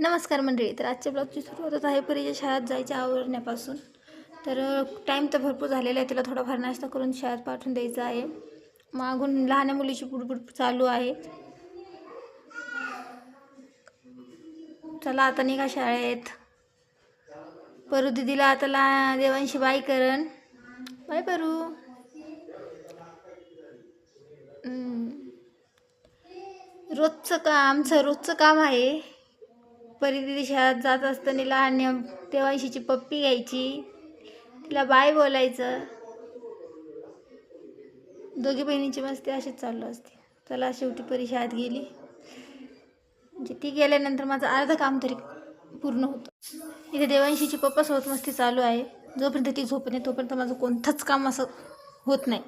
नमस्कार मंडळी तर आजच्या ब्लॉगची सुरुवात आहे परीच्या शाळेत जायच्या आवरण्यापासून. तर टाईम तर भरपूर झालेला आहे तिला थोडाफार नाश्ता करून शाळेत पाठवून द्यायचा आहे. मागून लहान मुलीची बुडबुड चालू आहे. चला आता निघा शाळेत. परू दिदीला आता ला देवांशी बाय करण. बाय परू. रोजचं का आमचं रोजचं काम आहे. परिदिदी शाळेत जात असताना लहान तेव्हाशीची पप्पी घ्यायची. तिला बाय बोलायचं. दोघी बहिणींची मस्ती अशीच चालू असते. चला शेवटी परी शाळेत गेली. म्हणजे ती गेल्यानंतर माझं अर्धं काम तरी पूर्ण होतं. इथे देवांशीची पप्पासोबत मस्ती चालू आहे. जोपर्यंत ती झोपत नाही तोपर्यंत माझं कोणतंच काम असं होत नाही.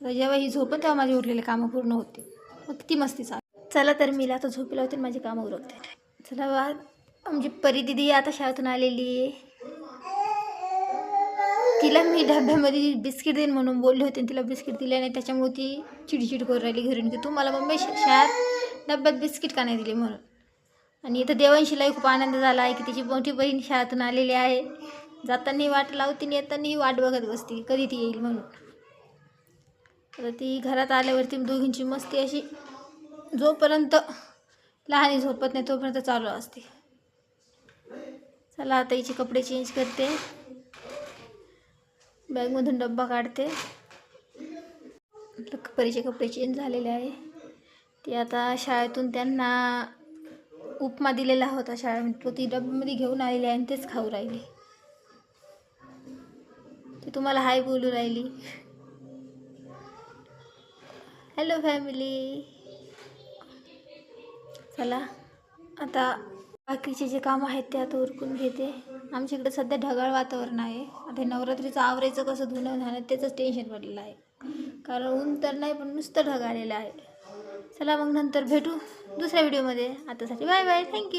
तर जेव्हा ही झोपत तेव्हा माझी उरलेली कामं पूर्ण होते मग ती मस्ती चालू चला तर मी आता झोपी लावते आणि माझी कामं उरवते चला बा. आमची परी दिदी आता शाळेतून आलेली आहे. तिला मी डब्यामध्ये बिस्किट देईन म्हणून बोलले होते आणि तिला बिस्किट दिले नाही. त्याच्यामुळे ती चिडचिड करून राहिली घरून की तू मला मम्मी शाळेत डब्यात बिस्किट का नाही दिली म्हणून? आणि इथं देवांशीलाही खूप आनंद झाला आहे की तिची मोठी बहीण शाळेतून आलेली आहे. जाताना वाट लावते आणि येतानाही वाट बघत बसते. कधी ती येईल म्हणून. तर ती घरात आल्यावरती दोघींची मस्ती अशी जोपर्यंत लहानी झोपत नाही तोपर्यंत चालू असते. चला आता हिचे कपडे चेंज करते. बॅगमधून डब्बा काढते. परीचे कपडे चेंज झालेले आहे. ती आता शाळेतून त्यांना उपमा दिलेला होता शाळेमध्ये तो ती डब्यामध्ये घेऊन आलेली आहे आणि तेच खाऊ राहिली. ती तुम्हाला हाय बोलू राहिली. हॅलो फॅमिली चला आता बाकीचे जे कामं आहेत ते आता उरकून घेते. आमच्या इकडे सध्या ढगाळ वातावरण आहे. आता नवरात्रीचं आवरायचं कसं धुणं झालं त्याचंच टेन्शन पडलेलं आहे. कारण ऊन तर नाही पण नुसतं ढग आलेलं आहे. चला मग नंतर भेटू दुसऱ्या व्हिडिओमध्ये आतासाठी बाय बाय थँक्यू